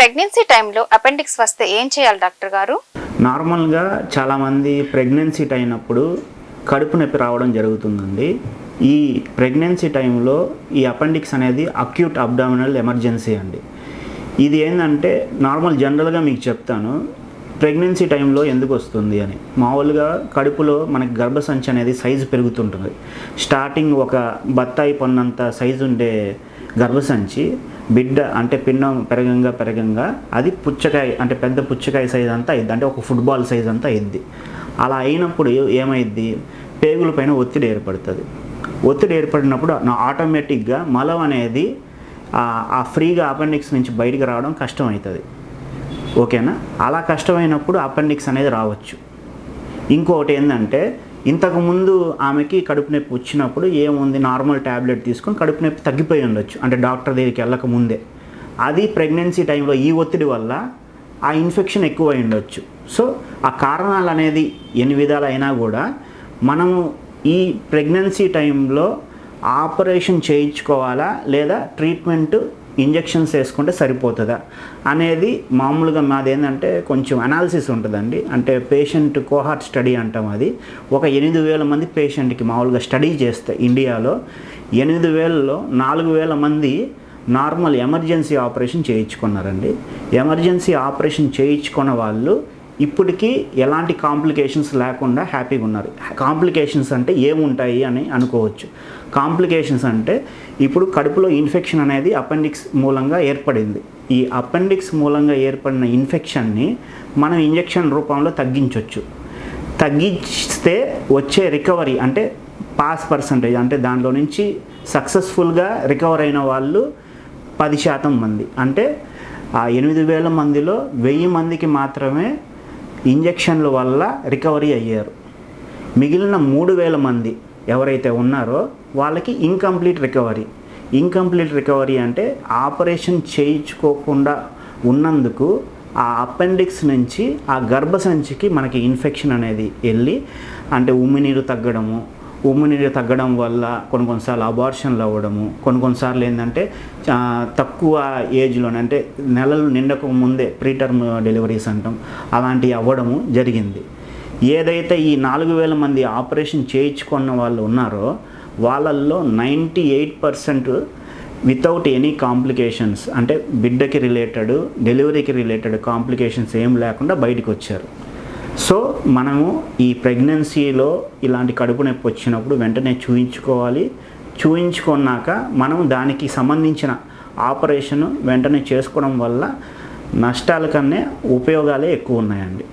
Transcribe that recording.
Pregnancy టైంలో appendix వస్తే ఏం చేయాలి డాక్టర్ గారు? నార్మల్గా చాలామంది ప్రెగ్నెన్సీ అయినప్పుడు కడుపు నొప్పి రావడం జరుగుతుందండి. ఈ ప్రెగ్నెన్సీ టైంలో ఈ అపెండిక్స్ అనేది అక్యూట్ అబ్డామినల్ ఎమర్జెన్సీ అండి. ఇది ఏంటంటే నార్మల్ జనరల్గా మీకు చెప్తాను ప్రెగ్నెన్సీ టైంలో ఎందుకు వస్తుంది అని. మామూలుగా కడుపులో మనకి గర్భసంచి అనేది సైజు పెరుగుతుంటుంది. స్టార్టింగ్ ఒక బత్తాయి పొన్నంత సైజు ఉండే గర్భసంచి బిడ్డ అంటే పిన్నం పెరగంగా పెరగంగా అది పుచ్చకాయ అంటే పెద్ద పుచ్చకాయ సైజ్ అంతా అయింది అంటే ఒక ఫుట్బాల్ సైజ్ అంతా అయింది అలా అయినప్పుడు ఏమైద్ది? పేగుల పైన ఒత్తిడి ఏర్పడుతుంది. ఒత్తిడి ఏర్పడినప్పుడు ఆటోమేటిక్గా మలం అనేది ఆ- ఆ ఫ్రీగా అపెండిక్స్ నుంచి బయటికి రావడం కష్టం అవుతుంది ఓకేనా? అలా కష్టమైనప్పుడు అపెండిక్స్ అనేది రావచ్చు. ఇంకొకటి ఏంటంటే ఇంతకుముందు ఆమెకి కడుపు నొప్పి వచ్చినప్పుడు ఏముంది నార్మల్ ట్యాబ్లెట్ తీసుకొని కడుపు నొప్పి తగ్గిపోయి ఉండొచ్చు. అంటే డాక్టర్ దగ్గరికి వెళ్ళక ముందే. అది ప్రెగ్నెన్సీ టైంలో ఈ ఒత్తిడి వల్ల ఆ ఇన్ఫెక్షన్ ఎక్కువ ఉండొచ్చు. సో ఆ కారణాలు అనేది ఎన్ని విధాలు అయినా కూడా మనము ఈ ప్రెగ్నెన్సీ టైంలో ఆపరేషన్ చేయించుకోవాలా లేదా ట్రీట్మెంట్ ఇంజెక్షన్స్ వేసుకుంటే సరిపోతుందా అనేది మామూలుగా మాది ఏంటంటే కొంచెం అనాలిసిస్ ఉంటుందండి. అంటే పేషెంట్ కోహార్ట్ స్టడీ అంటాం అది. ఒక ఎనిమిది వేల మంది పేషెంట్కి మామూలుగా స్టడీ చేస్తే ఇండియాలో ఎనిమిది వేలలో నాలుగు వేల మంది నార్మల్ ఎమర్జెన్సీ ఆపరేషన్ చేయించుకున్నారండి. ఎమర్జెన్సీ ఆపరేషన్ చేయించుకున్న వాళ్ళు ఇప్పటికీ ఎలాంటి కాంప్లికేషన్స్ లేకుండా హ్యాపీగా ఉన్నారు. కాంప్లికేషన్స్ అంటే ఏముంటాయి అని అనుకోవచ్చు. కాంప్లికేషన్స్ అంటే ఇప్పుడు కడుపులో ఇన్ఫెక్షన్ అనేది అపెండిక్స్ మూలంగా ఏర్పడింది. ఈ అపెండిక్స్ మూలంగా ఏర్పడిన ఇన్ఫెక్షన్ని మనం ఇంజెక్షన్ రూపంలో తగ్గించవచ్చు తగ్గిస్తే వచ్చే రికవరీ అంటే పాస్ పర్సంటేజ్ అంటే దాంట్లో నుంచి సక్సెస్ఫుల్గా రికవర్ అయిన వాళ్ళు పది శాతం మంది. అంటే ఆ ఎనిమిది వేల మందిలో వెయ్యి మందికి మాత్రమే ఇంజెక్షన్ల వల్ల రికవరీ అయ్యారు. మిగిలిన మూడు వేల మంది ఎవరైతే ఉన్నారో వాళ్ళకి ఇన్కంప్లీట్ రికవరీ. ఇన్కంప్లీట్ రికవరీ అంటే ఆపరేషన్ చేయించుకోకుండా ఉన్నందుకు ఆ అపెండిక్స్ నుంచి ఆ గర్భసంచికి మనకి ఇన్ఫెక్షన్ అనేది వెళ్ళి అంటే ఉమ్మినీరు తగ్గడము ఉమ్మినీరు తగ్గడం వల్ల కొన్ని కొన్నిసార్లు అబార్షన్లు అవ్వడము కొన్ని కొన్నిసార్లు ఏంటంటే తక్కువ ఏజ్లోనే అంటే నెలలు నిండక ముందే ప్రీటర్మ్ డెలివరీస్ అంటాం అలాంటివి అవ్వడము జరిగింది. ఏదైతే ఈ నాలుగు వేల మంది ఆపరేషన్ చేయించుకున్న వాళ్ళు ఉన్నారో వాళ్ళల్లో ninety eight percent without any complications అంటే బిడ్డకి రిలేటెడ్ డెలివరీకి రిలేటెడ్ కాంప్లికేషన్స్ ఏం లేకుండా బయటకు వచ్చారు సో మనము ఈ ప్రెగ్నెన్సీలో ఇలాంటి కడుపు నొప్పి వచ్చినప్పుడు వెంటనే చూయించుకోవాలి. చూయించుకున్నాక మనం దానికి సంబంధించిన ఆపరేషన్ వెంటనే చేసుకోవడం వల్ల నష్టాల కన్నా ఉపయోగాలే ఎక్కువ ఉన్నాయండి.